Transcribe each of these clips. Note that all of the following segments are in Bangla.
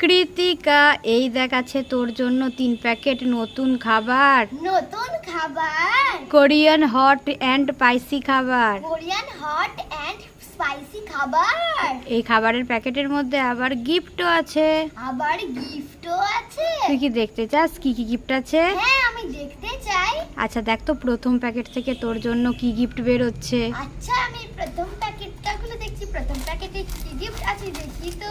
কৃতিকা এই দেখ আছে তোর জন্য তিন প্যাকেট নতুন খাবার। নতুন খাবার? কোরিয়ান হট অ্যান্ড স্পাইসি খাবার। কোরিয়ান হট অ্যান্ড স্পাইসি খাবার? এই খাবারের প্যাকেটের মধ্যে আবার গিফটও আছে। আবার গিফটও আছে? তুই কি দেখতে চাস? কি কি গিফট আছে? হ্যাঁ আমি দেখতে চাই। আচ্ছা দেখ তো প্রথম প্যাকেট থেকে তোর জন্য কি গিফট বেরোচ্ছে। আচ্ছা আমি প্রথম প্যাকেটটা খুলে দেখছি। প্রথম প্যাকেটে কি গিফট আছে দেখি তো।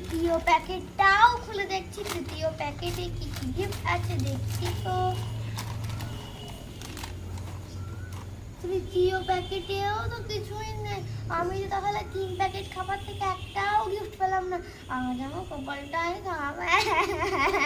তৃতীয় প্যাকেটটাও খুলে দেখছি। তৃতীয় প্যাকেটে কি কি গিফট আছে দেখছি তো। তৃতীয় প্যাকেটেও তো কিছুই নেই। আমি তো তাহলে তিন প্যাকেট খাবার থেকে একটাও গিফট পেলাম না। আমার যেমন কপালটাই খারাপ।